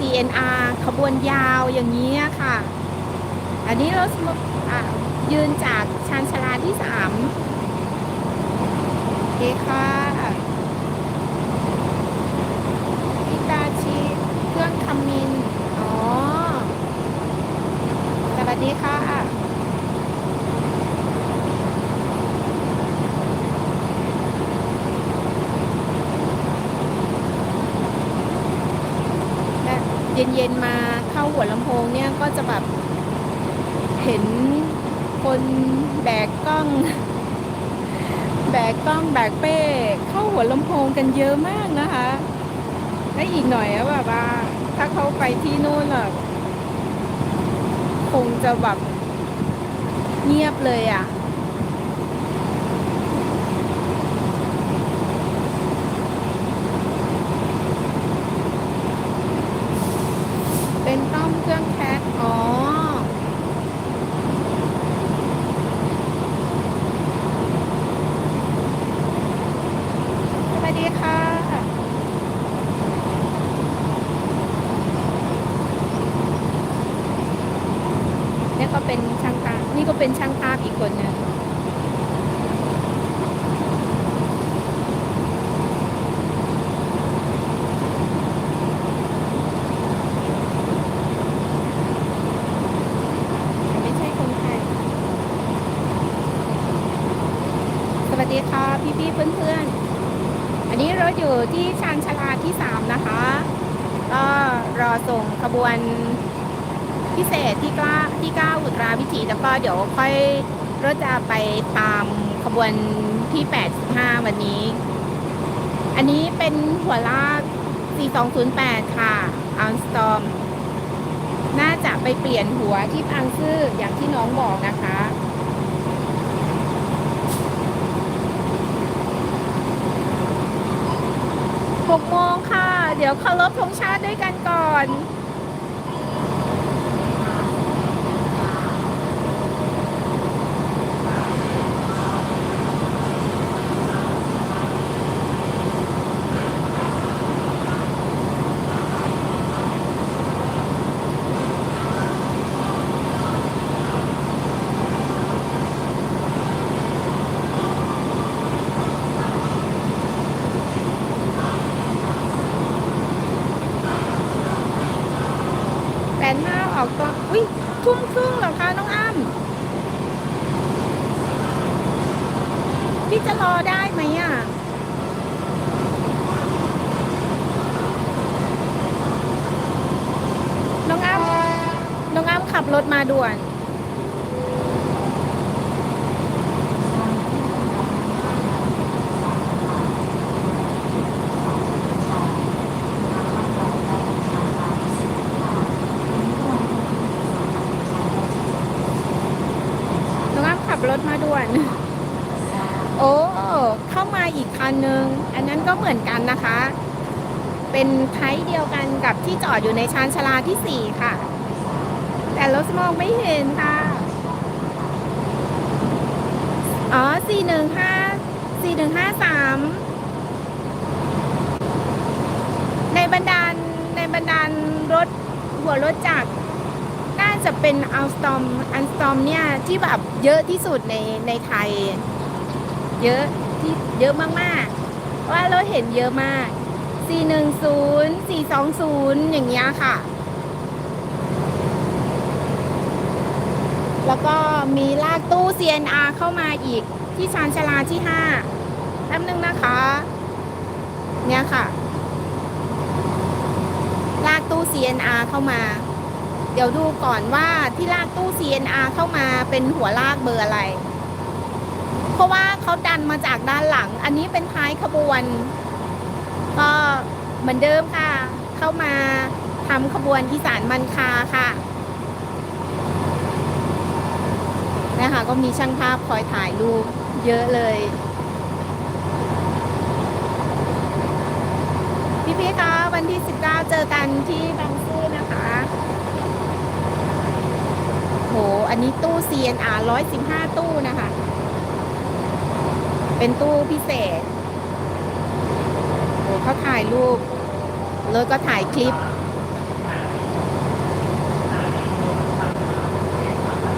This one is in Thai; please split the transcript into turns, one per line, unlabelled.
CNR ขบวนยาวอย่างนี้ค่ะ อันนี้เราสมมยืนจากชานชาลาที่สามโอเคค่ะพิตาชิเครื่องคำมิน อ๋อ สวัสดีค่ะ และ เย็นๆมาเข้าหัวลำโพงเนี่ยก็จะแบบเห็นคนแบกกล้อง แบกกล้องแบกเป้ เข้าหัวลำโพงกันเยอะมากนะคะและอีกหน่อยอะแบบว่า ถ้าเขาไปที่นู่นอะคงจะแบบเงียบเลยอะ เป็นต้อมเครื่องแคสอ๋อ สวัสดีค่ะ เนี่ย ก็เป็นช่างภาพนี่ก็เป็นช่างภาพอีกคนหนึงไม่ใช่คนไทยสวัสดีค่ะพี่ๆเพื่อนๆ อันนี้เราอยู่ที่ชานชาลาที่สามนะคะ ก็รอส่งขบวน พิเศษที่กล้าที่เก้าอุตราวิถีแล้วก็เดี๋ยวค่อยรถจะไปตามขบวนที่ 85 วันนี้ อันนี้เป็นหัวลาก 4208 ค่ะอัลสตอมน่าจะไปเปลี่ยนหัวที่พังซื่ออย่างที่น้องบอกนะคะหกโมงค่ะ เดี๋ยวเคารพธงชาติด้วยกันก่อน แปดห้า อุ้ยทุ่มครึ่งเหรอคะน้องอ้ำพี่จะรอได้ไหมอะน้องอ้ำน้องอ้ำขับรถมาด่วนองอ้ำขับ รถมาด่วน โอ้เข้ามาอีกคันนึง อันนั้นก็เหมือนกันนะคะ เป็นไทป์เดียวกันกับที่จอดอยู่ในชานชาลาที่สี่ค่ะ แต่รถมองไม่เห็นค่ะ อ๋อสี่หนึ่งห้าสี่หนึ่งห้าสามในบรรดาในบรรดารถหัวรถจักร จะเป็นอัลสตอมอัลสตอมเนี่ยที่แบบเยอะที่สุดในในไทย เยอะที่เยอะมากๆเพราะว่าเราเห็นเยอะมาก 410 420 อย่างเงี้ยค่ะ แล้วก็มีลากตู้ CNR เข้ามาอีกที่ชานชาลาที่5แป๊บนึงนะคะ เนี่ยค่ะ ลากตู้ CNR เข้ามา เดี๋ยวดูก่อนว่าที่ลากตู้ CNR เข้ามาเป็นหัวลากเบอร์อะไร เพราะว่าเขาดันมาจากด้านหลัง อันนี้เป็นท้ายขบวน ก็เหมือนเดิมค่ะ เข้ามาทำขบวนอีสานมันคาค่ะนะคะก็มีช่างภาพคอยถ่ายรูปเยอะเลย พี่ๆคะวันที่ 19 เจอกันที่บางซื่อนะคะ โห อันนี้ตู้ CNR 115 ตู้นะคะ เป็นตู้พิเศษโหเขาถ่ายรูป แล้วก็ถ่ายคลิป